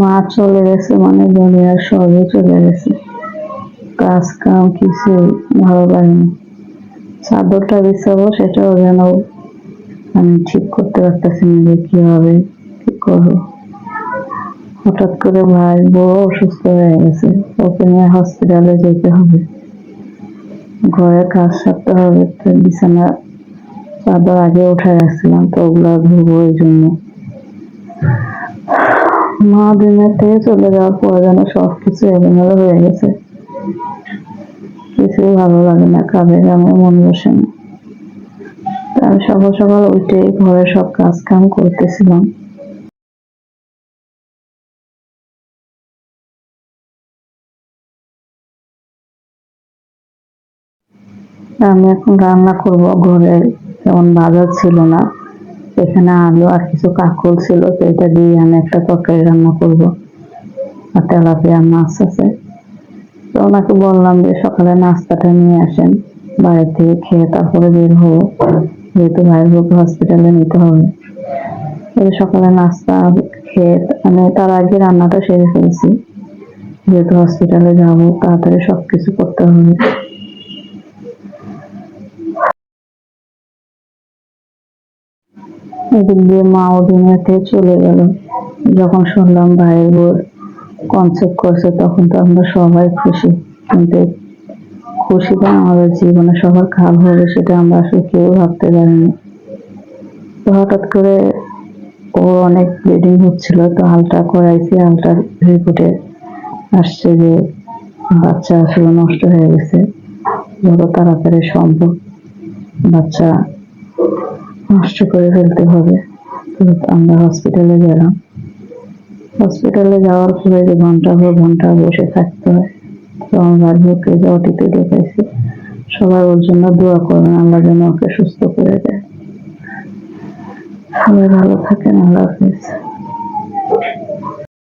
মা চলে গেছে মানে দুনিয়ার সবই চলে গেছে। কাজ কাম কিছু ভালো লাগেনি চাদরটা বিছাবো, সেটাও যেন আমি ঠিক করতে পারতেছি না যে কি হবে কি করব। হঠাৎ করে ভাই বউ অসুস্থ হয়ে গেছে। ওকে নিয়ে হসপিটালে যেতে হবে। ঘরে কাজ সারতে হবে বিছানা, চাদর আগে উঠে রাখছিলাম, তো ওগুলো ধুবো ওই জন্য। মা দিনের থেকে চলে যাওয়ার পর যেন সবকিছু এলোমেলো হয়ে গেছে। কিছুই ভালো লাগে না কাজে কামে মন বসে না। তা আমি সকাল সকাল উঠে ঘরে সব কাজ কাম করতেছিলাম। আমি এখন রান্না করব, ঘরে তেমন বাজার ছিল না। এখানে আলু আর কিছু কাকল ছিল এটা দিয়ে আমি একটা তরকারি রান্না করব। আর তেলাপিয়া মাছ আছে। তো ওনাকে বললাম যে সকালে নাস্তাটা নিয়ে আসেন, বাইরে থেকে খেয়ে তারপরে বের হব। যেহেতু ভাইয়ের বউকে হসপিটালে নিতে হবে। সকালে নাস্তা খেয়ে মানে তার আগে রান্নাটা সেরে ফেলছি। যেহেতু হসপিটালে যাব, তাড়াতাড়ি সবকিছু করতে হবে। এদিক দিয়ে মা থেকে চলে গেল। যখন শুনলাম ভাইয়ের বউ কনসেপ্ট করছে, তখন তো আমরা সবাই খুশি। কিন্তু খুশিটা আমাদের জীবনে সবার খাল হবে সেটা আমরা আসলে কেউ ভাবতে পারিনি। তো হঠাৎ করে ও অনেক ব্লিডিং হচ্ছিল, তো হালটা করাইছি হালটার রিপোর্টে আসছে যে বাচ্চা আসলে নষ্ট হয়ে গেছে। যত তাড়াতাড়ি সম্ভব বাচ্চা নষ্ট করে ফেলতে হবে। আমরা হসপিটালে গেলাম। হসপিটালে যাওয়ার পরে যে ঘণ্টা হয়ে ঘণ্টা বসে থাকতে হয়, তো আমার বুকে যে অটিতে দেখেছি, সবাই ওর জন্য দোয়া করবেন, আল্লাহ যেন ওকে সুস্থ করে দেয়। সবাই ভালো থাকেন, আল্লাহ হাফিজ।